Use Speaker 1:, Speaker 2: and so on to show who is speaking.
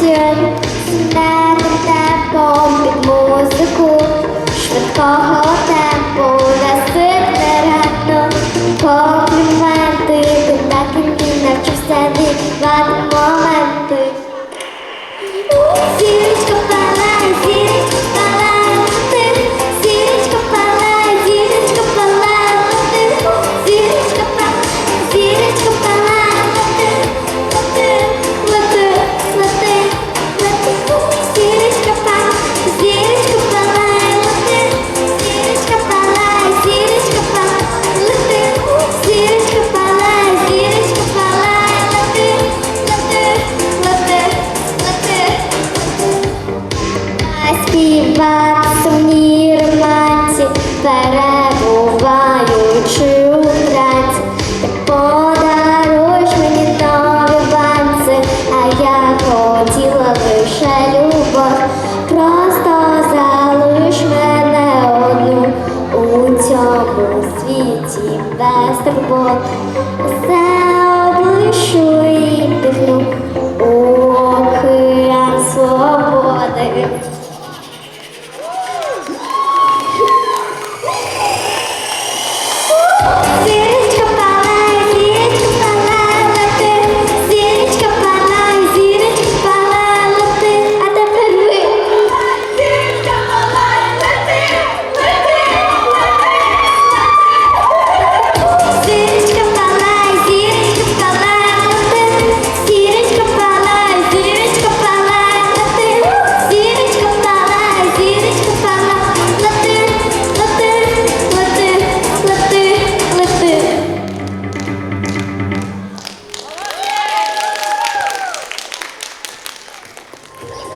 Speaker 1: to smash. заспівав сумні романці, перебуваючи у праці, ти подаруєш мені нові банці, а я хотіла лише любов, просто залиш мене одну у цьому світі без турбот. все облишує.